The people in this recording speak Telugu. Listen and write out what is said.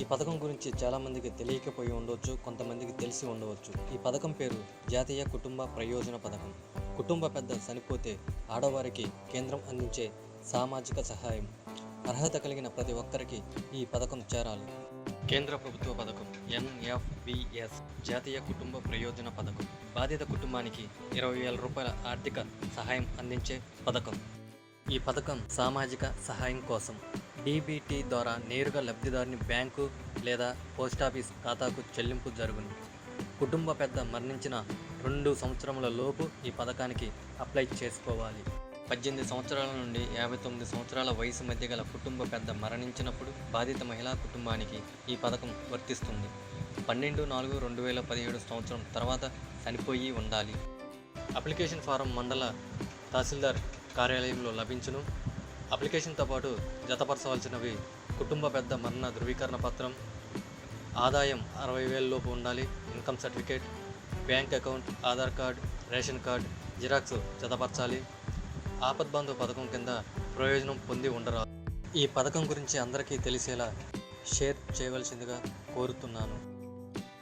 ఈ పథకం గురించి చాలామందికి తెలియకపోయి ఉండవచ్చు కొంతమందికి తెలిసి ఉండవచ్చు. ఈ పథకం పేరు జాతీయ కుటుంబ ప్రయోజన పథకం. కుటుంబ పెద్ద చనిపోతే ఆడవారికి కేంద్రం అందించే సామాజిక సహాయం. అర్హత కలిగిన ప్రతి ఒక్కరికి ఈ పథకం చేరాలి. కేంద్ర ప్రభుత్వ పథకం ఎన్ఎఫ్బిఎస్ జాతీయ కుటుంబ ప్రయోజన పథకం. బాధిత కుటుంబానికి ఇరవై వేల రూపాయల ఆర్థిక సహాయం అందించే పథకం. ఈ పథకం సామాజిక సహాయం కోసం డీబీటీ ద్వారా నేరుగా లబ్ధిదారుని బ్యాంకు లేదా పోస్టాఫీస్ ఖాతాకు చెల్లింపు జరుగును. కుటుంబ పెద్ద మరణించిన రెండు సంవత్సరముల లోపు ఈ పథకానికి అప్లై చేసుకోవాలి. పద్దెనిమిది సంవత్సరాల నుండి యాభై తొమ్మిది సంవత్సరాల వయసు మధ్య గల కుటుంబ పెద్ద మరణించినప్పుడు బాధిత మహిళా కుటుంబానికి ఈ పథకం వర్తిస్తుంది. పన్నెండు నాలుగు రెండు వేల పదిహేడు సంవత్సరం తర్వాత చనిపోయి ఉండాలి. అప్లికేషన్ ఫారం మండల తహసీల్దార్ కార్యాలయంలో లభించును. అప్లికేషన్తో పాటు జతపరచవలసినవి కుటుంబ పెద్ద మరణ ధృవీకరణ పత్రం ఆదాయం అరవై వేల లోపు ఉండాలి income certificate bank account Aadhaar card ration card xerox జతపరచాలి. Apadbandhu పథకం కింద ప్రయోజనం పొంది ఉండరా ఈ పథకం గురించి అందరికీ తెలిసేలా షేర్ చేయవలసిందిగా కోరుతున్నాను.